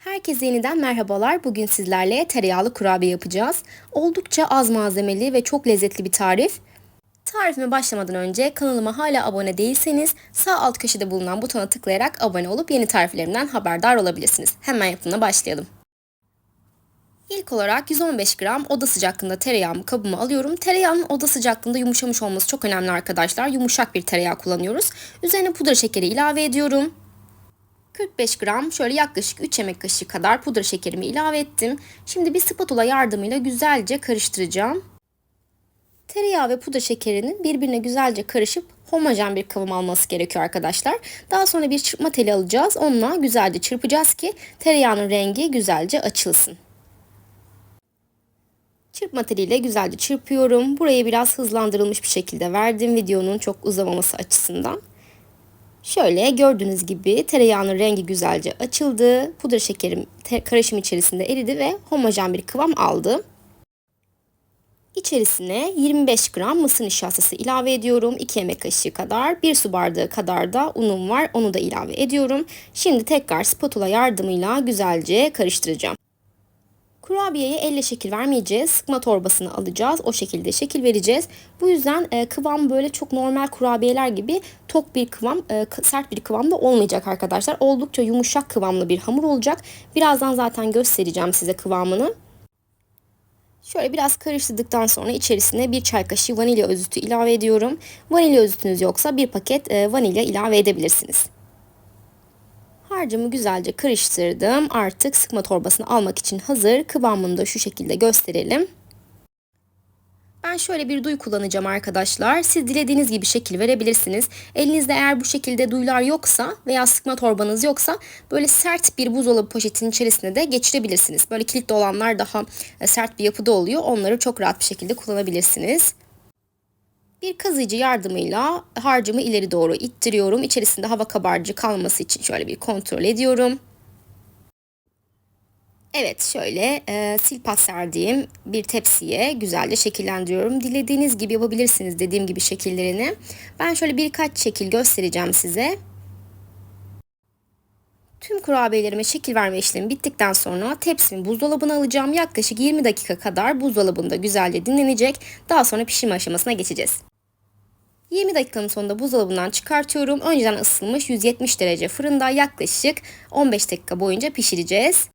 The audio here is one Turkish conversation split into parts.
Herkese yeniden merhabalar. Bugün sizlerle tereyağlı kurabiye yapacağız. Oldukça az malzemeli ve çok lezzetli bir tarif. Tarifime başlamadan önce kanalıma hala abone değilseniz sağ alt köşede bulunan butona tıklayarak abone olup yeni tariflerimden haberdar olabilirsiniz. Hemen yapımına başlayalım. İlk olarak 115 gram oda sıcaklığında tereyağımı kabıma alıyorum. Tereyağının oda sıcaklığında yumuşamış olması çok önemli arkadaşlar. Yumuşak bir tereyağı kullanıyoruz. Üzerine pudra şekeri ilave ediyorum. 45 gram şöyle yaklaşık 3 yemek kaşığı kadar pudra şekerimi ilave ettim. Şimdi bir spatula yardımıyla güzelce karıştıracağım. Tereyağı ve pudra şekerinin birbirine güzelce karışıp homojen bir kıvam alması gerekiyor arkadaşlar. Daha sonra bir çırpma teli alacağız. Onunla güzelce çırpacağız ki tereyağının rengi güzelce açılsın. Çırpma teliyle güzelce çırpıyorum. Burayı biraz hızlandırılmış bir şekilde verdim videonun çok uzamaması açısından. Şöyle gördüğünüz gibi tereyağının rengi güzelce açıldı. Pudra şekerim karışım içerisinde eridi ve homojen bir kıvam aldı. İçerisine 25 gram mısır nişastası ilave ediyorum. 2 yemek kaşığı kadar. 1 su bardağı kadar da unum var. Onu da ilave ediyorum. Şimdi tekrar spatula yardımıyla güzelce karıştıracağım. Kurabiyeye elle şekil vermeyeceğiz. Sıkma torbasını alacağız. O şekilde şekil vereceğiz. Bu yüzden e, kıvam böyle çok normal kurabiyeler gibi tok bir kıvam, e, sert bir kıvamda olmayacak arkadaşlar. Oldukça yumuşak kıvamlı bir hamur olacak. Birazdan zaten göstereceğim size kıvamını. Şöyle biraz karıştırdıktan sonra içerisine bir çay kaşığı vanilya özütü ilave ediyorum. Vanilya özütünüz yoksa bir paket e, vanilya ilave edebilirsiniz. Harcımı güzelce karıştırdım. Artık sıkma torbasını almak için hazır. Kıvamını da şu şekilde gösterelim. Ben şöyle bir duy kullanacağım arkadaşlar. Siz dilediğiniz gibi şekil verebilirsiniz. Elinizde eğer bu şekilde duylar yoksa veya sıkma torbanız yoksa böyle sert bir buzdolabı poşetinin içerisine de geçirebilirsiniz. Böyle kilitli olanlar daha e, sert bir yapıda oluyor. Onları çok rahat bir şekilde kullanabilirsiniz. Bir kazıcı yardımıyla harcımı ileri doğru ittiriyorum. İçerisinde hava kabarcığı kalması için şöyle bir kontrol ediyorum. Evet şöyle e, silpat serdiğim bir tepsiye güzelce şekillendiriyorum. Dilediğiniz gibi yapabilirsiniz dediğim gibi şekillerini. Ben şöyle birkaç şekil göstereceğim size. Tüm kurabiyelerime şekil verme işlemi bittikten sonra tepsimi buzdolabına alacağım. Yaklaşık 20 dakika kadar buzdolabında güzelce dinlenecek. Daha sonra pişirme aşamasına geçeceğiz. 20 dakikanın sonunda buzdolabından çıkartıyorum. Önceden ısınmış 170 derece fırında yaklaşık 15 dakika boyunca pişireceğiz.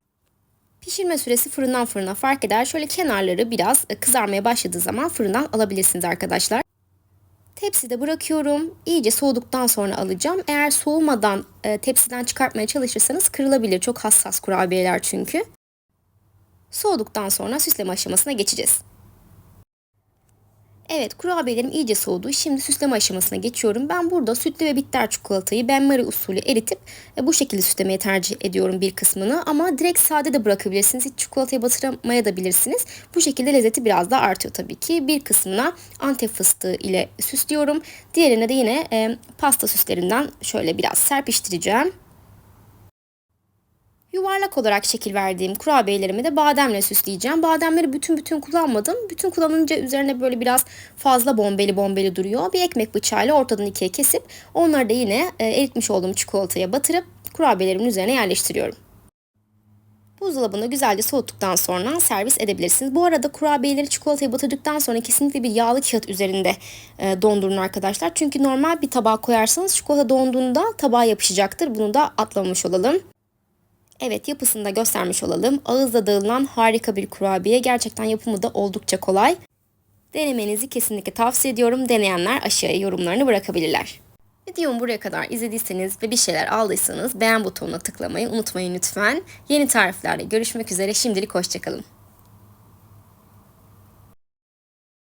Pişirme süresi fırından fırına fark eder. Şöyle kenarları biraz kızarmaya başladığı zaman fırından alabilirsiniz arkadaşlar. Tepside bırakıyorum. İyice soğuduktan sonra alacağım. Eğer soğumadan e, tepsiden çıkartmaya çalışırsanız kırılabilir. Çok hassas kurabiyeler çünkü. Soğuduktan sonra süsleme aşamasına geçeceğiz. Evet kurabiyelerim iyice soğudu. Şimdi süsleme aşamasına geçiyorum. Ben burada sütlü ve bitter çikolatayı benmari usulü eritip e, bu şekilde süslemeye tercih ediyorum bir kısmını. Ama direkt sade de bırakabilirsiniz. Hiç çikolatayı batıramaya da bilirsiniz. Bu şekilde lezzeti biraz daha artıyor tabii ki. Bir kısmına antep fıstığı ile süslüyorum. Diğerine de yine e, pasta süslerinden şöyle biraz serpiştireceğim. Yuvarlak olarak şekil verdiğim kurabiyelerimi de bademle süsleyeceğim. Bademleri bütün bütün kullanmadım. Bütün kullanınca üzerine böyle biraz fazla bombeli bombeli duruyor. Bir ekmek bıçağıyla ortadan ikiye kesip onları da yine e, eritmiş olduğum çikolataya batırıp kurabiyelerimin üzerine yerleştiriyorum. Buzdolabında güzelce soğuttuktan sonra servis edebilirsiniz. Bu arada kurabiyeleri çikolataya batırdıktan sonra kesinlikle bir yağlı kağıt üzerinde e, dondurun arkadaşlar. Çünkü normal bir tabağa koyarsanız çikolata donduğunda tabağa yapışacaktır. Bunu da atlamış olalım. Evet yapısını da göstermiş olalım. Ağızda dağılan harika bir kurabiye. Gerçekten yapımı da oldukça kolay. Denemenizi kesinlikle tavsiye ediyorum. Deneyenler aşağıya yorumlarını bırakabilirler. Videomu buraya kadar izlediyseniz ve bir şeyler aldıysanız beğen butonuna tıklamayı unutmayın lütfen. Yeni tariflerle görüşmek üzere. Şimdilik hoşçakalın.